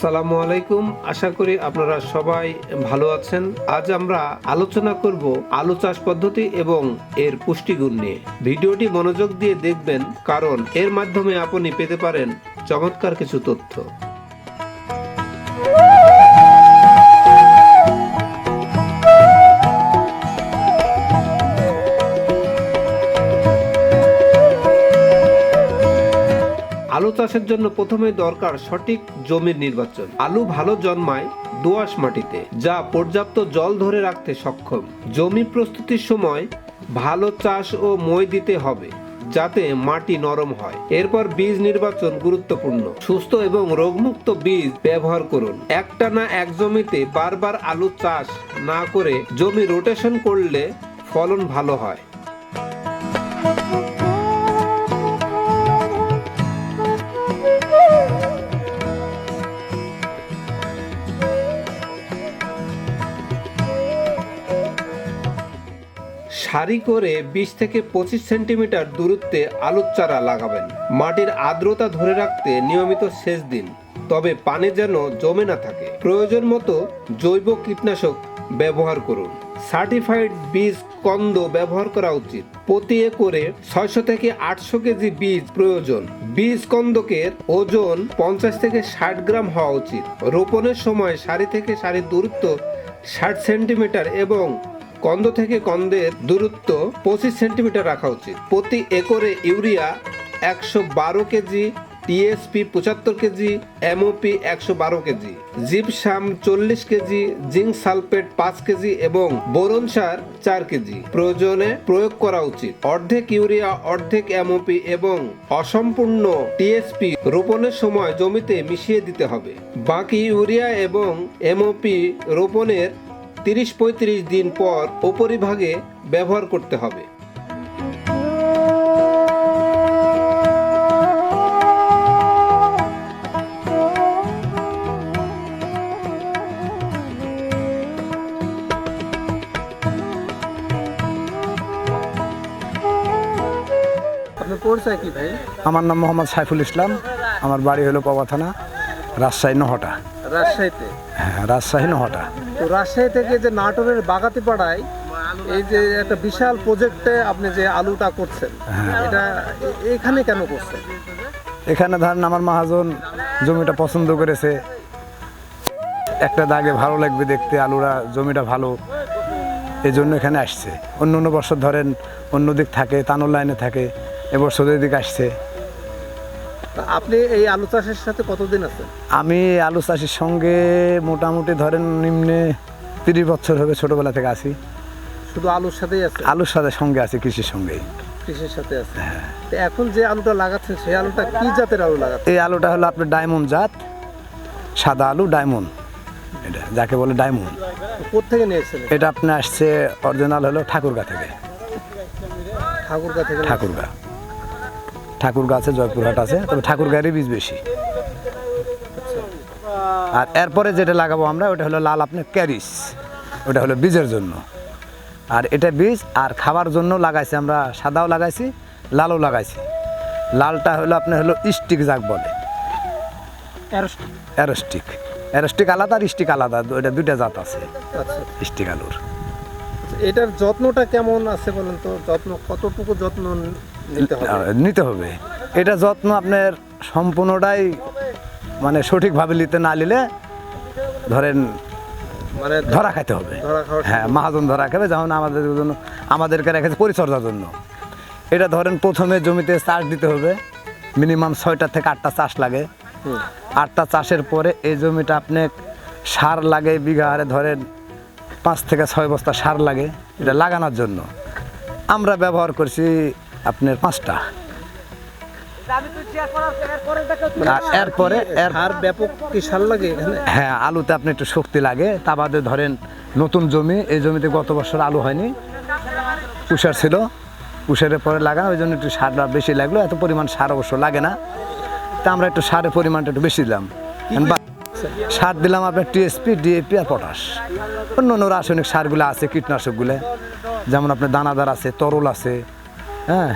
আসসালামু আলাইকুম। আশা করি আপনারা সবাই ভালো আছেন। আজ আমরা আলোচনা করব আলু চাষ পদ্ধতি এবং এর পুষ্টিগুণ নিয়ে। ভিডিওটি মনোযোগ দিয়ে দেখবেন, কারণ এর মাধ্যমে আপনি পেতে পারেন চমৎকার কিছু তথ্য। আলু চাষের জন্য প্রথমে দরকার সঠিক জমির নির্বাচন। আলু ভালো জন্মায় দোআঁশ মাটিতে, যা পর্যাপ্ত জল ধরে রাখতে সক্ষম। জমি প্রস্তুতির সময় ভালো চাষ ও মই দিতে হবে, যাতে মাটি নরম হয়। এরপর বীজ নির্বাচন গুরুত্বপূর্ণ। সুস্থ এবং রোগমুক্ত বীজ ব্যবহার করুন। একটানা এক জমিতে বারবার আলু চাষ না করে জমি রোটেশন করলে ফলন ভালো হয়। সারি করে বিশ থেকে পঁচিশ সেন্টিমিটার দূরত্বে আলুর চারা লাগাবেন। মাটির আর্দ্রতা ধরে রাখতে নিয়মিত সেচ দিন। তবে পানি যেন জমে না থাকে। প্রয়োজন মতো জৈব কীটনাশক ব্যবহার করুন। সার্টিফাইড বীজ কন্দ ব্যবহার করা উচিত। প্রতি একরে ছয়শো থেকে আটশো কেজি বীজ প্রয়োজন। বীজ কন্দকের ওজন পঞ্চাশ থেকে ষাট গ্রাম হওয়া উচিত। রোপণের সময় সারি থেকে সারির দূরত্ব ষাট সেন্টিমিটার এবং কন্দ থেকে কন্দের দূরত্ব পঁচিশ সেন্টিমিটার রাখা উচিত। প্রতি একরে ইউরিয়া একশো বারো কেজি, টিএসপি পঁচাত্তর কেজি, এমওপি একশো বারো কেজি, জিপসাম চল্লিশ কেজি, জিঙ্ক সালফেট পাঁচ কেজি এবং বোরন সার চার কেজি প্রয়োজনে প্রয়োগ করা উচিত। অর্ধেক ইউরিয়া, অর্ধেক এমওপি এবং অসম্পূর্ণ টিএসপি রোপণের সময় জমিতে মিশিয়ে দিতে হবে। বাকি ইউরিয়া এবং এমওপি রোপণের তিরিশ পঁয়ত্রিশ দিন পর উপরিভাগে ব্যবহার করতে হবে। পরিচয় কি ভাই? আমার নাম মোহাম্মদ সাইফুল ইসলাম। আমার বাড়ি হলো পবা থানা রাজশাহী নহটা। রাজশাহীতে? হ্যাঁ রাজশাহী নহটা। তো রাজশাহী থেকে যে নাটোরের বাগাতি পাড়ায় এই যে একটা বিশাল প্রজেক্টে আপনি যে আলুটা করছেন এটা এ- এখানে কেন করছেন? এখানে ধরেন আমার মহাজন জমিটা পছন্দ করেছে। একটা দাগে ভালো লাগবে দেখতে আলুরা জমিটা ভালো। এই জন্য এখানে আসছে। অন্য অন্য বছর ধরেন অন্য দিক থাকে তানোর লাইনে থাকে এবছর দিক আসছে। আপনি এই আলু চাষের সাথে কতদিন আছেন? আমি আলু চাষির সঙ্গে মোটামুটি ধরেন নিম্নে তিরিশ বছর হবে ছোটোবেলা থেকে আছি। শুধু আলুর সাথেই আছে আলুর সাথে সঙ্গে আছি কৃষির সঙ্গেই। কৃষির সাথে আছে তো এখন যে আলুটা লাগাচ্ছেন সেই আলুটা কি জাতের আলু লাগাচ্ছেন? এই আলুটা হলো আপনার ডায়মন্ড জাত সাদা আলু ডায়মন্ড। এটা যাকে বলে ডায়মন্ড। কোথেকে নিয়েছিলেন এটা আপনার আসছে অরিজিনাল হলো ঠাকুরগা থেকে। ঠাকুরগা থেকে ঠাকুরগা। ঠাকুরগা আছে জয়পুরহাট আছে তবে ঠাকুরগারই বীজ বেশি। আর এরপরে যেটা লাগাবো আমরা ওটা হলো লাল আপনার ক্যারিস। ওটা হলো বীজের জন্য। আর এটা বীজ আর খাবার জন্য লাগাইছি আমরা সাদাও লাগাইছি লালও লাগাইছি। লালটা হলো আপনার হলো স্টিক যাক বলে। অ্যারোস্টিক। অ্যারোস্টিক। আলাদা আর স্টিক আলাদা ওইটা দুইটা জাত আছে। আচ্ছা। স্টিক আলুর। এটার যত্নটা কেমন আছে বলেন তো? যত্ন কতটুকু যত্ন নিতে হবে। এটা যত্ন আপনার সম্পূর্ণটাই মানে সঠিকভাবে নিতে না নিলে ধরেন মানে ধরা খাইতে হবে। হ্যাঁ মাহাজন ধরা খাবে যেমন আমাদের জন্য আমাদেরকে রেখেছে পরিচর্যার জন্য। এটা ধরেন প্রথমে জমিতে চাষ দিতে হবে। মিনিমাম ছয়টা থেকে আটটা চাষ লাগে। আটটা চাষের পরে এই জমিটা আপনি সার লাগে বিঘা হারে ধরেন পাঁচ থেকে ছয় বস্তা সার লাগে। এটা লাগানোর জন্য। আমরা ব্যবহার করছি আপনার পাঁচটা। আর এরপরে আর ব্যাপক কি সার লাগে এখানে। হ্যাঁ আলুতে আপনি একটু শক্তি লাগে। তা বাদে ধরেন নতুন জমি এই জমিতে গত বছর আলু হয়নি। কুষার ছিল। কুষারের পরে লাগানো ওই জন্য একটু সারটা বেশি লাগল। এত পরিমাণ সার অবশ্য লাগে না। তা আমরা একটু সারের পরিমাণটা একটু বেশি দিলাম। সার দিলাম আপনার টিএসপি ডিএপি আর পটাশ অন্য অন্য রাসায়নিক সারগুলো আছে কীটনাশকগুলো। যেমন আপনার দানাদার আছে তরল আছে। হ্যাঁ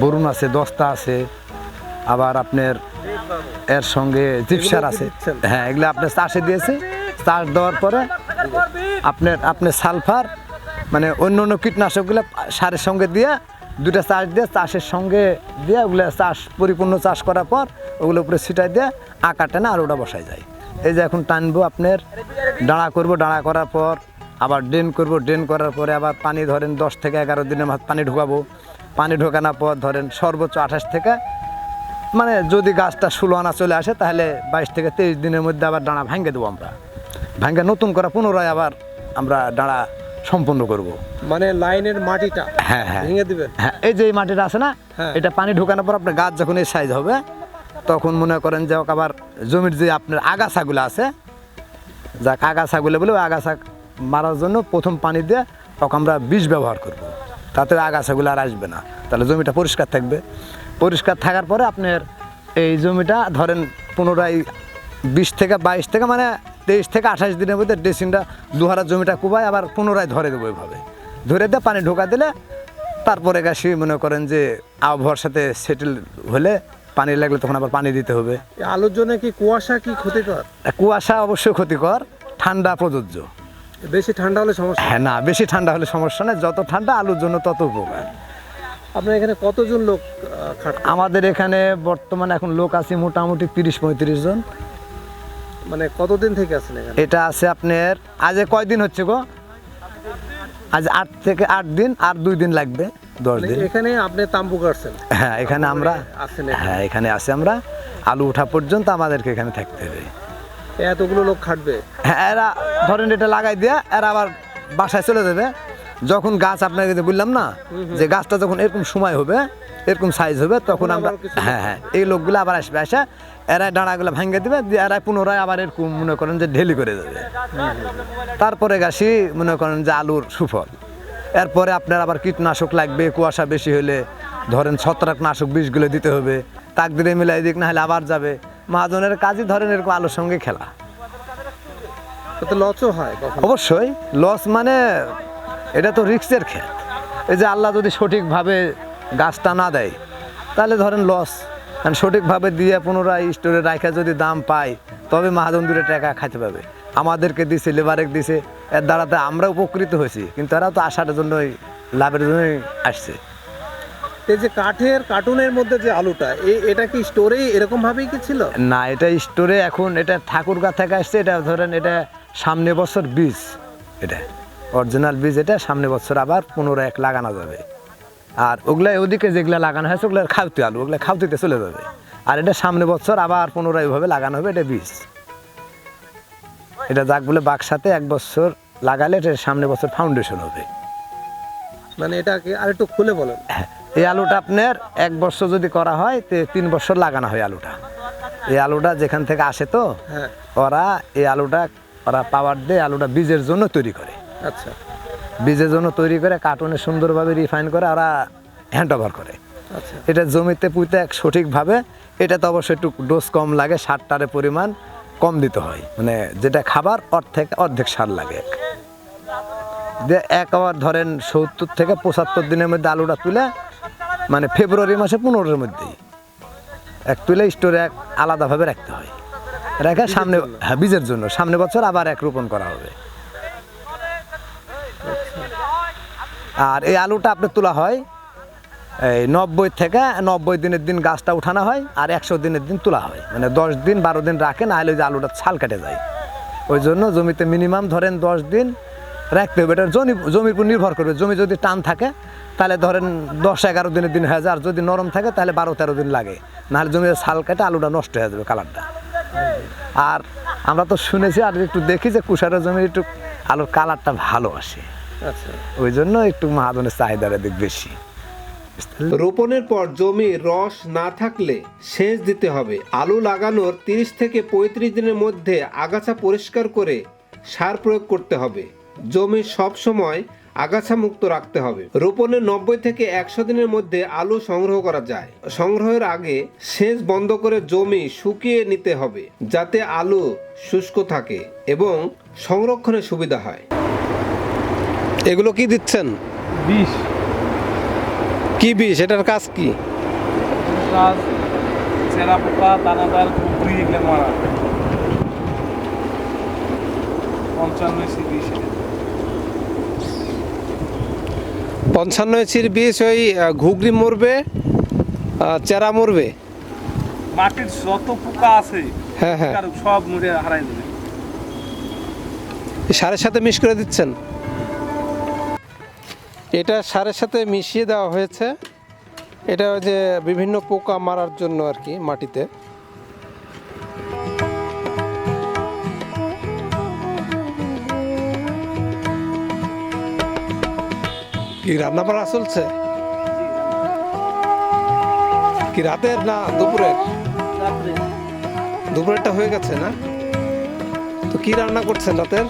বরুণ আছে দস্তা আছে আবার আপনার এর সঙ্গে জিপসার আছে। হ্যাঁ এগুলো আপনার চাষে দিয়েছি। চাষ দেওয়ার পরে আপনার আপনার সালফার মানে অন্য অন্য কীটনাশকগুলো সারের সঙ্গে দিয়ে দুটা চাষ দিয়ে চাষের সঙ্গে দিয়ে ওগুলো চাষ পরিপূর্ণ চাষ করার পর ওগুলো উপরে ছিটাই দিয়ে আঁকা টেনে আর ওটা বসাই যায়। এই যে এখন টানবো আপনার ডাঁড়া করব ডাঁড়া করার পর আবার ড্রেন করব ড্রেন করার পরে আবার পানি ধরেন দশ থেকে এগারো দিনের পানি ঢোকাবো। পানি ঢোকানোর পর ধরেন সর্বোচ্চ আঠাশ থেকে। মানে যদি গাছটা ষোলো আনা চলে আসে তাহলে বাইশ থেকে তেইশ দিনের মধ্যে আবার ডাঁড়া ভাঙে দেবো আমরা। ভাঙে নতুন করে পুনরায় আবার আমরা ডাঁড়া সম্পূর্ণ করব। মানে লাইনের মাটিটা হ্যাঁ হ্যাঁ। ভেঙে দিবেন? হ্যাঁ এই যে এই মাটিটা আছে না হ্যাঁ। এটা পানি ঢোকানোর পর আপনার গাছ যখন এই সাইজ হবে তখন মনে করেন যে আবার জমির যে আপনার আগাছাগুলো আছে যাক আগাছাগুলো বলে ওই আগাছা মারার জন্য প্রথম পানি দিয়ে তখন আমরা বিষ ব্যবহার করব। তাতে আগাছাগুলো আর আসবে না। তাহলে জমিটা পরিষ্কার থাকবে। পরিষ্কার থাকার পরে আপনার এই জমিটা ধরেন পুনরায় বিশ থেকে বাইশ থেকে মানে তেইশ থেকে আঠাশ দিনের মধ্যে ড্রেসিংটা দুহারা জমিটা কুবায় আবার পুনরায় ধরে দেবো ওইভাবে ধরে দিয়ে পানি ঢোকা দিলে তারপরে গাছি মনে করেন যে আবহাওয়ার সাথে সেটেল হলে পানি লাগলে তখন আবার পানি দিতে হবে। আলুর জন্য কি কুয়াশা কি ক্ষতিকর? কুয়াশা অবশ্যই ক্ষতিকর ঠান্ডা প্রযোজ্য। বেশি ঠান্ডা হলে সমস্যা? হ্যাঁ না বেশি ঠান্ডা হলে সমস্যা নেই যত ঠান্ডা আলুর জন্য তত উপকার। আপনার এখানে কতজন লোক আমাদের এখানে বর্তমানে এখন লোক আছে মোটামুটি তিরিশ পঁয়ত্রিশ জন। মানে কতদিন থেকে আছেন এখানে? এটা আছে আপনার আজ কয়দিন হচ্ছে গো? আজ আট থেকে আট দিন আর দুই দিন লাগবে দশ মানে দিন। এখানে আপনি তাম্বু কাটছেন? হ্যাঁ এখানে আমরা হ্যাঁ এখানে আছি আমরা। আলু ওঠা পর্যন্ত আমাদেরকে এখানে থাকতে হবে। এতগুলো লোক খাটবে। হ্যাঁ এরা ধরেন এটা লাগাই দিয়ে এরা আবার বাসায় চলে যাবে। যখন গাছ আপনাকে যে বললাম না যে গাছটা যখন এরকম সময় হবে এরকম সাইজ হবে তখন আমরা হ্যাঁ হ্যাঁ এই লোকগুলো আবার আসবে আসে এরা ডাঁড়াগুলো ভাঙে দিবে দিয়ে এরা পুনরায় আবার এরকম মনে করেন যে ঢেলি করে দেবে তারপরে গাছি মনে করেন যে আলুর সুফল। এরপরে আপনার আবার কীটনাশক লাগবে কুয়াশা বেশি হলে ধরেন ছত্রাকনাশক বিষগুলো দিতে হবে তাক তাকদিরে মিলাই দিক না হলে আবার যাবে। মহাজনের কাজই ধরেন এরকম আলোর সঙ্গে খেলা। তাতে লচও হয় অবশ্যই লস মানে এটা তো রিক্সের ক্ষেত এই যে আল্লাহ যদি সঠিকভাবে গাছটা না দেয় তাহলে ধরেন লস কারণ সঠিকভাবে দিয়ে পুনরায় স্টোরে রাখা যদি দাম পায় তবে মাহাজন দূরে টাকা খাইতে পাবে আমাদেরকে দিছে লেবারেক দিছে এর দ্বারাতে আমরা উপকৃত হয়েছি কিন্তু এরা তো আসার জন্যই লাভের জন্যই আসছে। এই যে কাঠের কার্টুনের মধ্যে যে আলুটা এটা কি স্টোরেই এরকম ভাবেই কি ছিল? না এটা স্টোরে এখন এটা ঠাকুরগা থেকে আসছে এটা ধরেন এটা সামনে বছর বীজ এটা অরিজিনাল বীজ এটা সামনে বছর আবার পুনরায় এক লাগানো যাবে। আর ওগুলা ওদিকে যেগুলা লাগানো হয়েছে ওগুলা খাওয়াতে আলু ওগুলা খাওয়াতে চলে যাবে। আর এটা সামনে বছর আবার পুনরায় ওইভাবে লাগানো হবে এটা বীজ। এটা যাক বলে বাক্সাতে এক বছর লাগালে এটা সামনে বছর ফাউন্ডেশন হবে। মানে এটাকে আরেকটু খুলে বলেন। হ্যাঁ, এই আলুটা আপনার এক বছর যদি করা হয় তে তিন বছর লাগানো হয় আলুটা। এই আলুটা যেখান থেকে আসে তো হ্যাঁ। ওরা এই আলুটা ওরা পাওয়ার দিয়ে আলুটা বীজের জন্য তৈরি করে। আচ্ছা। বীজের জন্য তৈরি করে কার্টুনে সুন্দরভাবে রিফাইন করে ওরা হ্যান্ড ওভার করে। আচ্ছা। এটা জমিতে পুঁতে এক সঠিকভাবে এটা তো অবশ্যই একটু ডোজ কম লাগে সারটারের পরিমাণ কম দিতে হয়। মানে যেটা খাবার অর্ধেক অর্ধেক সার লাগে। যে এক আবার ধরেন সত্তর থেকে পঁচাত্তর দিনের মধ্যে আলুটা তুলে মানে ফেব্রুয়ারি মাসে পনেরোর মধ্যেই। এক তুলে স্টোরে এক আলাদাভাবে রাখতে হয়। রেখে সামনে হ্যাঁ বীজের জন্য। সামনে বছর আবার এক রোপণ করা হবে। আর এই আলুটা আপনার তোলা হয় এই নব্বই থেকে নব্বই দিনের দিন গাছটা উঠানো হয় আর একশো দিনের দিন তোলা হয়। মানে দশ দিন বারো দিন রাখে না হলে ওই যে আলুটা ছাল কেটে যায়। ওই জন্য জমিতে মিনিমাম ধরেন দশ দিন রাখতে হবে। এটা জমি জমির উপর নির্ভর করবে। জমি যদি টান থাকে তাহলে ধরেন দশ এগারো দিনের দিন হয়ে যায় আর যদি নরম থাকে তাহলে বারো তেরো দিন লাগে। নাহলে জমিতে ছাল কেটে আলুটা নষ্ট হয়ে যাবে কালারটা। আর আমরা তো শুনেছি আর একটু দেখি যে কুষারের জমির একটু আলুর কালারটা ভালো আসে। আচ্ছা। ওই জন্য একটু মাহাজনের চাহিদার দিক বেশি। রোপণের পর জমি রস না থাকলে সেচ দিতে হবে। আলু লাগানোর তিরিশ থেকে পঁয়ত্রিশ দিনের মধ্যে আগাছা পরিষ্কার করে সার প্রয়োগ করতে হবে। জমি সব সময় আগাছা মুক্ত রাখতে হবে। রোপণের নব্বই থেকে একশো দিনের মধ্যে আলু সংগ্রহ করা যায়। সংগ্রহের আগে সেচ বন্ধ করে জমি শুকিয়ে নিতে হবে যাতে আলু শুষ্ক থাকে এবং সংরক্ষণের সুবিধা হয়। এগুলো কি দিচ্ছেন? বিষ। কি বিষ? এটার কাজ কি? কাজ চেরা পোকা দানাদার কুকুরি এগুলো মারা। পঞ্চান্ন বিশ পঞ্চান্ন ইঞ্চির বীজ ওই ঘুগরি মরবে চেরা মরবে। মাটির যত পোকা আছে হ্যাঁ হ্যাঁ। সব মরে হারাই দেবে। সারের সাথে মিশ করে দিচ্ছেন? এটা সারের সাথে মিশিয়ে দেওয়া হয়েছে। এটা ওই যে বিভিন্ন পোকা মারার জন্য আর কি মাটিতে। কি রান্না বাড়া চলছে? কি রাতের না দুপুরে দুপুরেরটা হয়ে গেছে না? তো কি রান্না করছেন রাতের?